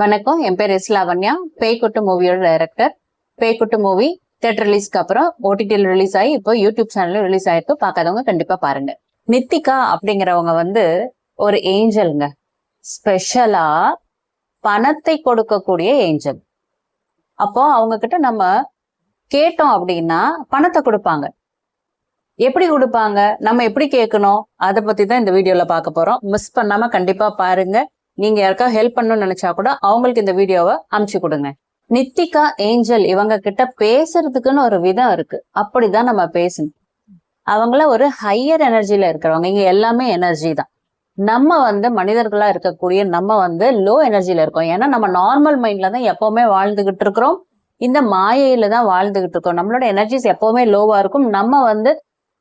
வணக்கம் என் பேர் எஸ் லாவண்யா பேய்க்குட்டு மூவியோட டைரக்டர் பேய்குட்டு மூவி தேட்டர் ரிலீஸ்க்கு அப்புறம் ஓடிடியில் ரிலீஸ் ஆகி இப்போ யூடியூப் சேனலில் ரிலீஸ் ஆயிருக்கு. பார்க்காதவங்க கண்டிப்பாக பாருங்க. நித்திகா அப்படிங்கிறவங்க வந்து ஒரு ஏஞ்சல்ங்க ஸ்பெஷலா பணத்தை கொடுக்கக்கூடிய ஏஞ்சல் அப்போ அவங்க கிட்ட நம்ம கேட்டோம் அப்படின்னா பணத்தை கொடுப்பாங்க. எப்படி கொடுப்பாங்க? நம்ம எப்படி கேட்கணும்? அதை பத்தி தான் இந்த வீடியோல பார்க்க போறோம். மிஸ் பண்ணாம கண்டிப்பா பாருங்க. நீங்க யாருக்கா ஹெல்ப் பண்ணணும்னு நினைச்சா கூட அவங்களுக்கு இந்த வீடியோவை அமுச்சு கொடுங்க. நித்திகா ஏஞ்சல் இவங்க கிட்ட பேசுறதுக்குன்னு ஒரு விதம் இருக்கு. அப்படிதான் நம்ம பேசணும். அவங்கள ஒரு ஹையர் எனர்ஜியில இருக்கிறவங்க. இங்க எல்லாமே எனர்ஜி தான். நம்ம வந்து மனிதர்களா இருக்கக்கூடிய நம்ம வந்து லோ எனர்ஜியில இருக்கோம். ஏன்னா நம்ம நார்மல் மைண்ட்ல தான் எப்பவுமே வாழ்ந்துகிட்டு இருக்கிறோம். இந்த மாயையில தான் வாழ்ந்துகிட்டு இருக்கோம். நம்மளோட எனர்ஜிஸ் எப்பவுமே லோவா இருக்கும். நம்ம வந்து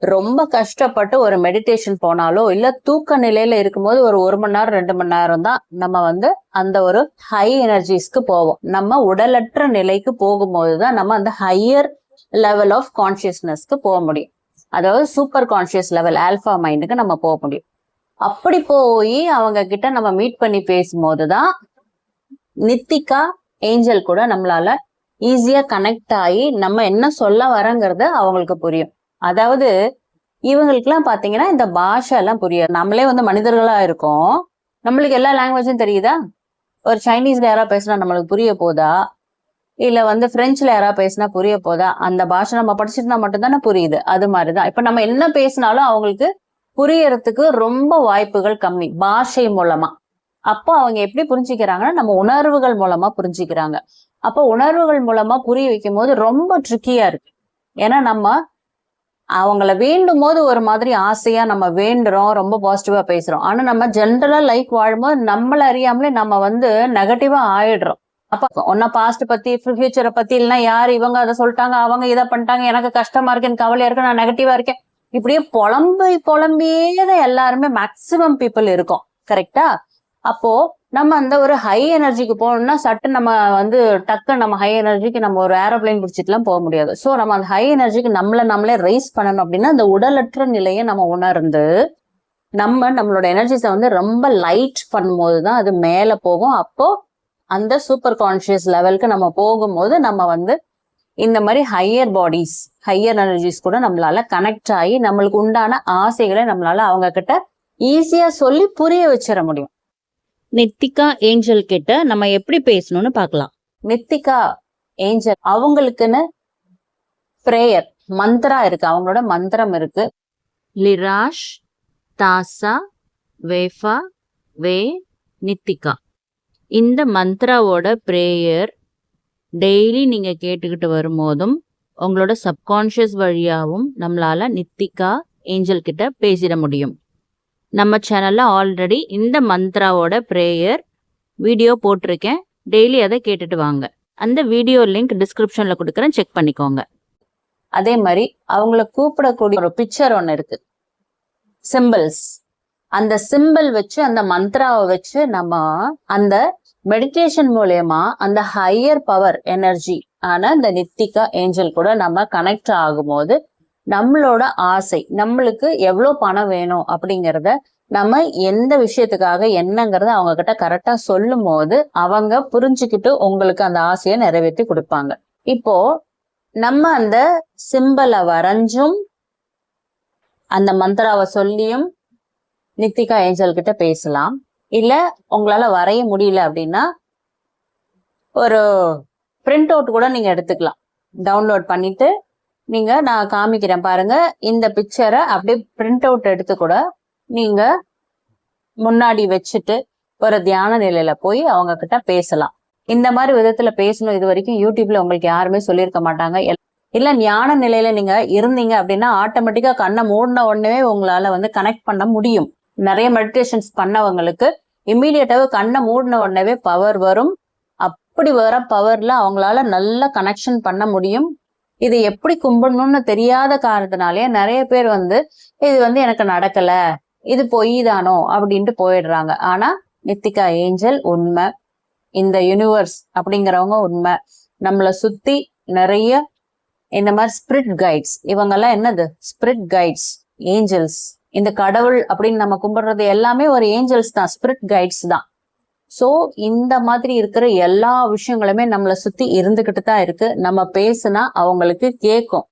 ரொம்ப கஷ்டப்பட்டு ஒரு மெடிடேஷன் போனாலோ இல்ல தூக்க நிலையில இருக்கும்போது ஒரு ஒரு மணி நேரம் ரெண்டு மணி நேரம் தான் நம்ம வந்து அந்த ஒரு ஹை எனர்ஜிஸ்க்கு போவோம். நம்ம உடலற்ற நிலைக்கு போகும்போது தான் நம்ம அந்த ஹையர் லெவல் ஆஃப் கான்சியஸ்னஸ்க்கு போக முடியும். அதாவது சூப்பர் கான்சியஸ் லெவல் ஆல்ஃபா மைண்டுக்கு நம்ம போக முடியும். அப்படி போய் அவங்க கிட்ட நம்ம மீட் பண்ணி பேசும்போது தான் நித்திகா ஏஞ்சல் கூட நம்மளால ஈஸியா கனெக்ட் ஆகி நம்ம என்ன சொல்ல வரங்கிறது அவங்களுக்கு புரியும். அதாவது இவங்களுக்குலாம் பாத்தீங்கன்னா இந்த பாஷை எல்லாம் புரியாது. நம்மளே வந்து மனிதர்களா இருக்கோம். நம்மளுக்கு எல்லா லாங்குவேஜும் தெரியுதா? ஒரு சைனீஸ்ல யாராவது பேசினா நம்மளுக்கு புரிய போதா? இல்ல வந்து பிரெஞ்சுல யாராவது பேசினா புரிய போதா? அந்த பாஷை நம்ம படிச்சிருந்தா மட்டும்தானே புரியுது. அது மாதிரிதான். இப்ப நம்ம என்ன பேசினாலும் அவங்களுக்கு புரியறதுக்கு ரொம்ப வாய்ப்புகள் கம்மி பாஷை மூலமா. அப்போ அவங்க எப்படி புரிஞ்சுக்கிறாங்கன்னா நம்ம உணர்வுகள் மூலமா புரிஞ்சுக்கிறாங்க. அப்போ உணர்வுகள் மூலமா புரிய வைக்கும் போது ரொம்ப ட்ரிக்கியா இருக்கு. ஏன்னா நம்ம அவங்கள வேண்டும் போது ஒரு மாதிரி ஆசையா நம்ம வேண்டுறோம் ரொம்ப பாசிட்டிவா பேசுறோம். ஆனா நம்ம ஜென்ரலா லைஃப் வாழும்போது நம்மள அறியாமலே நம்ம வந்து நெகட்டிவா ஆயிடுறோம். அப்ப ஒன்னா பாஸ்ட் பத்தி ஃபியூச்சரை பத்தி இல்லைன்னா யார் இவங்க அதை சொல்லிட்டாங்க அவங்க இதை பண்ணிட்டாங்க எனக்கு கஷ்டமா இருக்கு எனக்கு கவலையா இருக்கு நான் நெகட்டிவா இருக்கேன். இப்படியே புலம்பி புலம்பியே தான் எல்லாருமே மேக்சிமம் பீப்புள் இருக்கும். கரெக்டா அப்போ நம்ம அந்த ஒரு ஹை எனர்ஜிக்கு போகணும்னா சட்டு நம்ம வந்து டக்கு நம்ம ஹை எனர்ஜிக்கு நம்ம ஒரு ஏரோப்ளைன் பிடிச்சிட்டுலாம் போக முடியாது. ஸோ நம்ம அந்த ஹை எனர்ஜிக்கு நம்மளை நம்மளே ரைஸ் பண்ணணும் அப்படின்னா அந்த உடலற்ற நிலையை நம்ம உணர்ந்து நம்ம நம்மளோட எனர்ஜிஸை வந்து ரொம்ப லைட் பண்ணும்போது தான் அது மேலே போகும். அப்போ அந்த சூப்பர் கான்ஷியஸ் லெவலுக்கு நம்ம போகும்போது நம்ம வந்து இந்த மாதிரி ஹையர் பாடிஸ் ஹையர் எனர்ஜிஸ் கூட நம்மளால கனெக்ட் ஆகி நம்மளுக்கு உண்டான ஆசைகளை நம்மளால அவங்க கிட்ட ஈஸியா சொல்லி புரிய வச்சிட முடியும். நித்திகா ஏஞ்சல் கிட்ட நம்ம எப்படி பேசணும்னு பார்க்கலாம். நித்திகா ஏஞ்சல் அவங்களுக்குன்னு பிரேயர் மந்திரா இருக்கு. அவங்களோட மந்திரம் இருக்கு. லிராஷ் தாசா வேஃபா வே நித்திகா. இந்த மந்த்ராவோட பிரேயர் டெய்லி நீங்க கேட்டுக்கிட்டு வரும்போதும் உங்களோட சப்கான்ஷியஸ் வழியாகவும் நம்மளால நித்திகா ஏஞ்சல் கிட்ட பேசிட முடியும். நம்ம சேனலில் ஆல்ரெடி இந்த மந்த்ராவோட ப்ரேயர் வீடியோ போட்டிருக்கேன். டெய்லி அதை கேட்டுட்டு வாங்க. அந்த வீடியோ லிங்க் டிஸ்கிரிப்ஷனில் கொடுக்குறேன். செக் பண்ணிக்கோங்க. அதே மாதிரி அவங்கள கூப்பிடக்கூடிய ஒரு பிக்சர் ஒன்று இருக்கு. சிம்பிள்ஸ் அந்த சிம்பிள் வச்சு அந்த மந்த்ராவை வச்சு நம்ம அந்த மெடிடேஷன் மூலயமா அந்த ஹையர் பவர் எனர்ஜி ஆன இந்த நித்திகா ஏஞ்சல் கூட நம்ம கனெக்ட் ஆகும்போது நம்மளோட ஆசை நம்மளுக்கு எவ்வளோ பணம் வேணும் அப்படிங்கிறத நம்ம எந்த விஷயத்துக்காக என்னங்கிறத அவங்க கிட்ட கரெக்டா சொல்லும் போது அவங்க புரிஞ்சுக்கிட்டு உங்களுக்கு அந்த ஆசையை நிறைவேற்றி கொடுப்பாங்க. இப்போ நம்ம அந்த சிம்பலை வரைஞ்சும் அந்த மந்திராவை சொல்லியும் நித்திகா ஏஞ்சல் கிட்ட பேசலாம். இல்ல உங்களால வரைய முடியல அப்படின்னா ஒரு பிரிண்ட் அவுட் கூட நீங்க எடுத்துக்கலாம். டவுன்லோட் பண்ணிட்டு நீங்க நான் காமிக்கிறேன் பாருங்க. இந்த பிக்சரை அப்படியே பிரிண்ட் அவுட் எடுத்து கூட நீங்க முன்னாடி வச்சுட்டு ஒரு தியான நிலையில போய் அவங்க கிட்ட பேசலாம். இந்த மாதிரி விதத்துல பேசணும் இது வரைக்கும் யூடியூப்ல உங்களுக்கு யாருமே சொல்லியிருக்க மாட்டாங்க. எல்- இல்ல ஞான நிலையில நீங்க இருந்தீங்க அப்படின்னா ஆட்டோமேட்டிக்கா கண்ணை மூடின உடனே உங்களால வந்து கனெக்ட் பண்ண முடியும். நிறைய மெடிடேஷன்ஸ் பண்ணவங்களுக்கு இம்மீடியட்டாவே கண்ணை மூடின உடனே பவர் வரும். அப்படி வர பவர்ல அவங்களால நல்ல கனெக்ஷன் பண்ண முடியும். இதை எப்படி கும்பிடணும்னு தெரியாத காரணத்தினாலே நிறைய பேர் வந்து இது வந்து எனக்கு நடக்கல இது பொய் தானோ அப்படின்ட்டு போயிடுறாங்க. ஆனா நித்திகா ஏஞ்சல் உண்மை. இந்த யூனிவர்ஸ் அப்படிங்கிறவங்க உண்மை. நம்மளை சுத்தி நிறைய இந்த மாதிரி ஸ்பிரிட் கைட்ஸ் இவங்கெல்லாம் என்னது? ஸ்பிரிட் கைட்ஸ் ஏஞ்சல்ஸ் இந்த கடவுள் அப்படின்னு நம்ம கும்பிடுறது எல்லாமே ஒரு ஏஞ்சல்ஸ் தான். ஸ்பிரிட் கைட்ஸ் தான். ஸோ இந்த மாதிரி இருக்கிற எல்லா விஷயங்களுமே நம்மளை சுத்தி இருந்துகிட்டு தான் இருக்கு. நம்ம பேசுனா அவங்களுக்கு கேட்கும்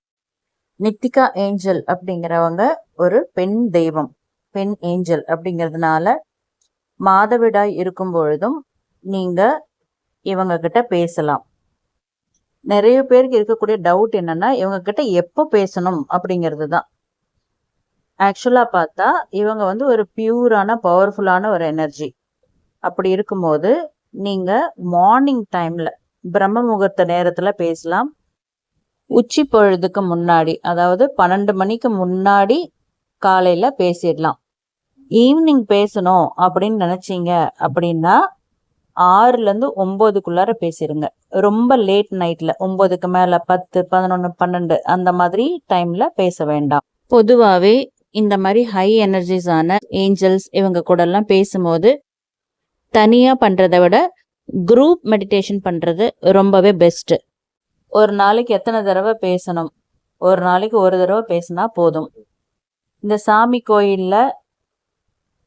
நித்திகா ஏஞ்சல் அப்படிங்கிறவங்க ஒரு பெண் தெய்வம் பெண் ஏஞ்சல் அப்படிங்கிறதுனால மாதவிடாய் இருக்கும் பொழுதும் நீங்க இவங்க கிட்ட பேசலாம். நிறைய பேருக்கு இருக்கக்கூடிய டவுட் என்னன்னா இவங்க கிட்ட எப்போ பேசணும் அப்படிங்கிறது தான். ஆக்சுவலா பார்த்தா இவங்க வந்து ஒரு பியூரான பவர்ஃபுல்லான ஒரு எனர்ஜி அப்படி இருக்கும்போது நீங்கள் மார்னிங் டைமில் பிரம்ம முகூர்த்த நேரத்தில் பேசலாம். உச்சி பொழுதுக்கு முன்னாடி அதாவது பன்னெண்டு மணிக்கு முன்னாடி காலையில் பேசிடலாம். ஈவினிங் பேசணும் அப்படின்னு நினச்சிங்க அப்படின்னா ஆறுலேருந்து இருந்து பேசிடுங்க ரொம்ப லேட் நைட்டில் ஒம்பதுக்கு மேலே பத்து பதினொன்று பன்னெண்டு அந்த மாதிரி டைமில் பேச வேண்டாம். பொதுவாகவே இந்த மாதிரி ஹை எனர்ஜிஸான ஏஞ்சல்ஸ் இவங்க கூடலாம் பேசும்போது தனியாக பண்ணுறதை விட குரூப் மெடிடேஷன் பண்ணுறது ரொம்பவே பெஸ்ட்டு ஒரு நாளைக்கு எத்தனை தடவை பேசணும்? ஒரு நாளைக்கு ஒரு தடவை பேசினா போதும். இந்த சாமி கோயிலில்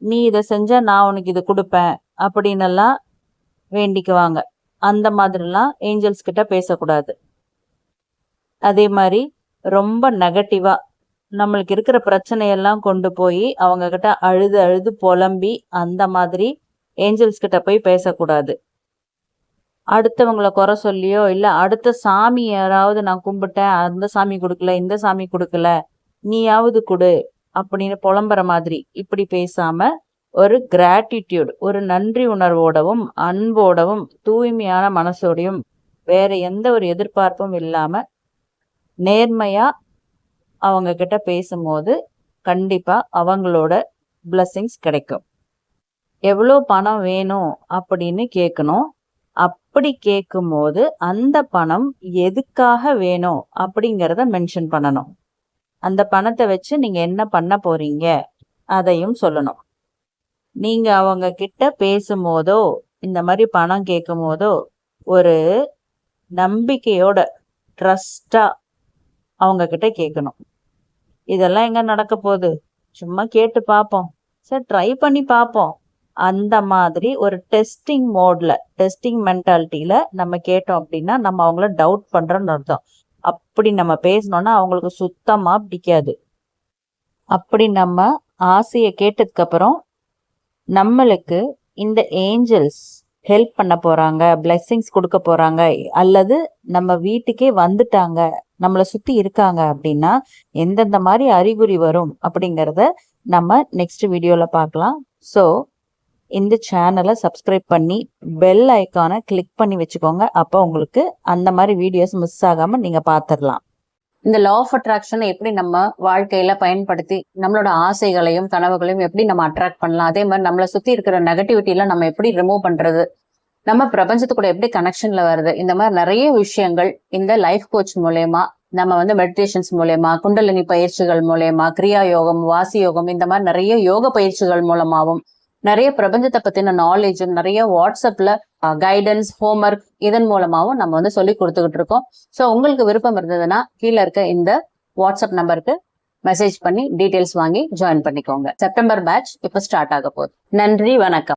நீ இதை செஞ்சால் நான் உனக்கு இது கொடுப்பேன் அப்படின்னெல்லாம் வேண்டிக்குவாங்க. அந்த மாதிரிலாம் ஏஞ்சல்ஸ் கிட்ட பேசக்கூடாது. அதே மாதிரி ரொம்ப நெகட்டிவாக நம்மளுக்கு இருக்கிற பிரச்சனையெல்லாம் கொண்டு போய் அவங்கக்கிட்ட அழுது அழுது புலம்பி அந்த மாதிரி ஏஞ்சல்ஸ் கிட்ட போய் பேசக்கூடாது. அடுத்தவங்களை குறை சொல்லியோ இல்லை அடுத்த சாமி யாராவது நான் கும்பிட்டேன் அந்த சாமி கொடுக்கல இந்த சாமி கொடுக்கல நீயாவது கொடு அப்படின்னு புலம்புற மாதிரி இப்படி பேசாம ஒரு கிராட்டிடியூட் ஒரு நன்றி உணர்வோடவும் அன்போடவும் தூய்மையான மனசோடையும் வேற எந்த ஒரு எதிர்பார்ப்பும் இல்லாம நேர்மையா அவங்க கிட்ட பேசும்போது கண்டிப்பா அவங்களோட பிளஸ்ஸிங்ஸ் கிடைக்கும். எவ்வளோ பணம் வேணும் அப்படின்னு கேட்கணும் அப்படி கேட்கும்போது அந்த பணம் எதுக்காக வேணும் அப்படிங்கிறத மென்ஷன் பண்ணணும். அந்த பணத்தை வச்சு நீங்கள் என்ன பண்ண போறீங்க அதையும் சொல்லணும். நீங்கள் அவங்க கிட்ட பேசும்போதோ இந்த மாதிரி பணம் கேட்கும் போதோ ஒரு நம்பிக்கையோட ட்ரஸ்டாக அவங்க கிட்ட கேட்கணும் இதெல்லாம் எங்கே நடக்க போகுது? சும்மா கேட்டு பார்ப்போம். சரி ட்ரை பண்ணி பார்ப்போம். அந்த மாதிரி ஒரு டெஸ்டிங் மோட்ல டெஸ்டிங் மென்டாலிட்டியில நம்ம கேட்டோம் அப்படின்னா நம்ம அவங்கள டவுட் பண்றோம்னு அர்த்தம். அப்படி நம்ம பேசணும்னா அவங்களுக்கு சுத்தமா பிடிக்காது. அப்படி நம்ம ஆசையை கேட்டதுக்கு அப்புறம் நம்மளுக்கு இந்த ஏஞ்சல்ஸ் ஹெல்ப் பண்ண போறாங்க பிளெஸ்ஸிங்ஸ் கொடுக்க போறாங்க அல்லது நம்ம வீட்டுக்கே வந்துட்டாங்க நம்மளை சுத்தி இருக்காங்க அப்படின்னா எந்தெந்த மாதிரி அறிகுறி வரும் அப்படிங்கிறத நம்ம நெக்ஸ்ட் வீடியோல பார்க்கலாம். ஸோ இந்த சேனலை சப்ஸ்கிரைப் பண்ணி பெல் ஐக்கானை கிளிக் பண்ணி வச்சுக்கோங்க. அப்போ உங்களுக்கு அந்த மாதிரி வீடியோஸ் மிஸ் ஆகாமல் நீங்கள் பார்த்துடலாம் இந்த லா ஆஃப் அட்ராக்ஷனை எப்படி நம்ம வாழ்க்கையில பயன்படுத்தி நம்மளோட ஆசைகளையும் கனவுகளையும் எப்படி நம்ம அட்ராக்ட் பண்ணலாம்? அதே மாதிரி நம்மளை சுத்தி இருக்கிற நெகட்டிவிட்டியெல்லாம் நம்ம எப்படி ரிமூவ் பண்றது? நம்ம பிரபஞ்சத்து கூட எப்படி கனெக்ஷன்ல வருது? இந்த மாதிரி நிறைய விஷயங்கள் இந்த லைஃப் கோச் மூலயமா நம்ம வந்து மெடிடேஷன்ஸ் மூலயமா குண்டலினி பயிற்சிகள் மூலயமா கிரியா யோகம் வாசி யோகம் இந்த மாதிரி நிறைய யோக பயிற்சிகள் மூலமாகவும் நிறைய பிரபஞ்சத்தை பத்தின நாலேஜும் நிறைய வாட்ஸ்அப்ல கைடன்ஸ் ஹோம்ஒர்க் இதன் மூலமாவும் நம்ம வந்து சொல்லி கொடுத்துக்கிட்டு இருக்கோம். ஸோ உங்களுக்கு விருப்பம் இருந்ததுன்னா கீழே இருக்க இந்த வாட்ஸ்அப் நம்பருக்கு மெசேஜ் பண்ணி டீட்டெயில்ஸ் வாங்கி ஜாயின் பண்ணிக்கோங்க. செப்டம்பர் பேட்ச் இப்போ ஸ்டார்ட் ஆக போகுது. நன்றி வணக்கம்.